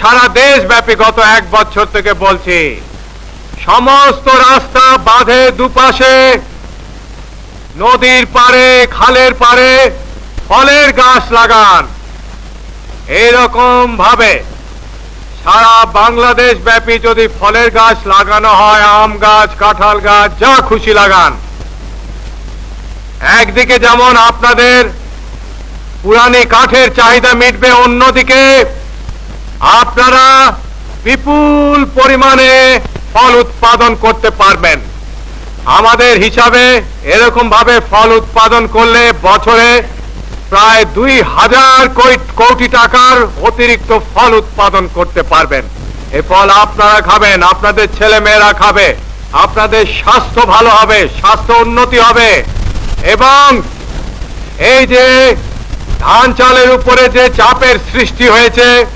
সারা দেশ ব্যাপী গত এক বছর থেকে বলছি, সমস্ত রাস্তা বাঁধে দুপাশে, নদীর পারে খালের পারে ফলের গাছ লাগান। এইরকম ভাবে সারা বাংলাদেশ ব্যাপী যদি ফলের গাছ লাগানো হয়, আম গাছ, কাঁঠাল গাছ, যা খুশি লাগান। একদিকে যেমন আপনাদের পুরানি কাঠের চাহিদা মিটবে, অন্যদিকে আপনারা বিপুল পরিমাণে ফল উৎপাদন করতে পারবেন। আমাদের হিসাবে এরকম ভাবে ফল উৎপাদন করলে বছরে প্রায় দুই হাজার কোটি- টাকার অতিরিক্ত ফল উৎপাদন করতে পারবেন। এ ফল আপনারা খাবেন, আপনাদের ছেলে মেয়েরা খাবে, আপনাদের স্বাস্থ্য ভালো হবে, স্বাস্থ্য উন্নতি হবে। এবং এই যে ধান চালের উপরে যে চাপের সৃষ্টি হয়েছে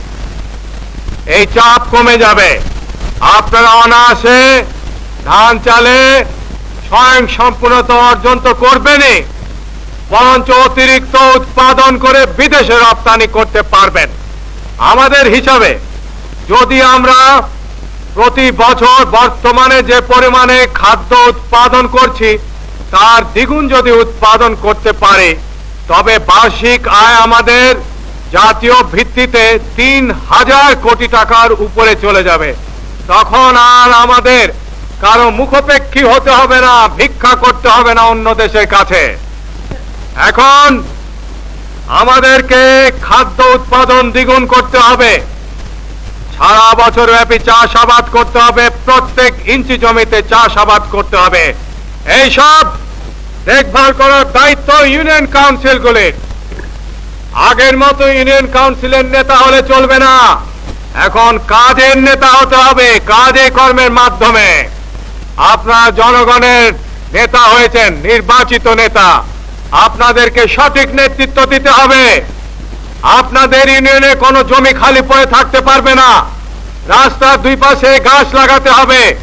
এই চাপ কমে যাবে। আপনারা অনায়াসে ধান চালে স্বয়ং সম্পূর্ণতা অর্জন তো করবেনই, বরঞ্চ অতিরিক্ত উৎপাদন করে বিদেশে রপ্তানি করতে পারবেন। আমাদের হিসাবে যদি আমরা প্রতি বছর বর্তমানে যে পরিমাণে খাদ্য উৎপাদন করছি, তার দ্বিগুণ যদি উৎপাদন করতে পারে, তবে বার্ষিক আয় আমাদের জাতীয় ভিত্তিতে তিন হাজার কোটি টাকার উপরে চলে যাবে। তখন আর আমাদের কারও মুখপেক্ষী হতে হবে না, ভিক্ষা করতে হবে না অন্য দেশের কাছে। এখন আমাদেরকে খাদ্য উৎপাদন দ্বিগুণ করতে হবে। সারা বছর ব্যাপী চাষাবাদ করতে হবে, প্রত্যেক ইঞ্চি জমিতে চাষাবাদ করতে হবে। এইসব দেখভাল করার দায়িত্ব ইউনিয়ন কাউন্সিলগুলির। আগের মতো ইউনিয়ন কাউন্সিলের নেতা হলে চলবে না। এখন কাজের নেতা হতে হবে, কাজে কর্মের মাধ্যমে। আপনারা জনগণের নেতা হয়েছেন, নির্বাচিত নেতা। আপনাদেরকে সঠিক নেতৃত্ব দিতে হবে। আপনাদের ইউনিয়নে কোনো জমি খালি পড়ে থাকতে পারবে না। রাস্তার দুই পাশে গাছ লাগাতে হবে।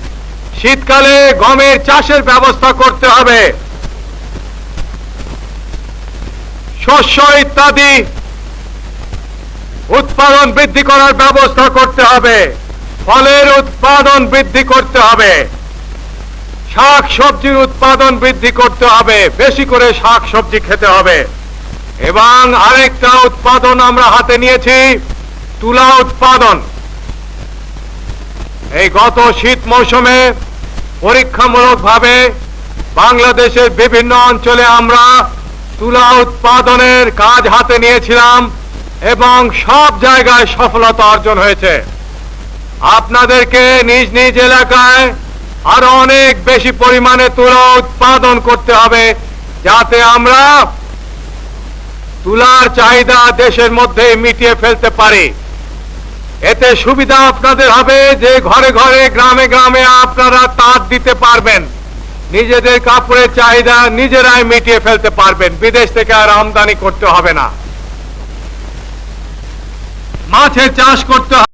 শীতকালে গমের চাষের ব্যবস্থা করতে হবে। শস্য ইত্যাদি উৎপাদন বৃদ্ধি করার ব্যবস্থা করতে হবে। ফলের উৎপাদন বৃদ্ধি করতে হবে। শাক সবজির উৎপাদন বৃদ্ধি করতে হবে। বেশি করে শাক সবজি খেতে হবে। এবং আরেকটা উৎপাদন আমরা হাতে নিয়েছি, তুলা উৎপাদন। এই গত শীত মৌসুমে পরীক্ষামূলকভাবে বাংলাদেশের বিভিন্ন অঞ্চলে আমরা তুলা উৎপাদনের কাজ হাতে নিয়েছিলাম এবং সব জায়গায় সফলতা অর্জন হয়েছে। আপনাদেরকে নিজ নিজ এলাকায় আরও অনেক বেশি পরিমাণে তুলা উৎপাদন করতে হবে, যাতে আমরা তুলার চাহিদা দেশের মধ্যে মিটিয়ে ফেলতে পারি। এতে সুবিধা আপনাদের হবে যে ঘরে ঘরে, গ্রামে গ্রামে আপনারা তাঁত দিতে পারবেন। নিজেদের কাপড়ের চাহিদা নিজেরাই মিটিয়ে ফেলতে পারবেন। বিদেশ থেকে আর আমদানি করতে হবে না। মাছের চাষ করতে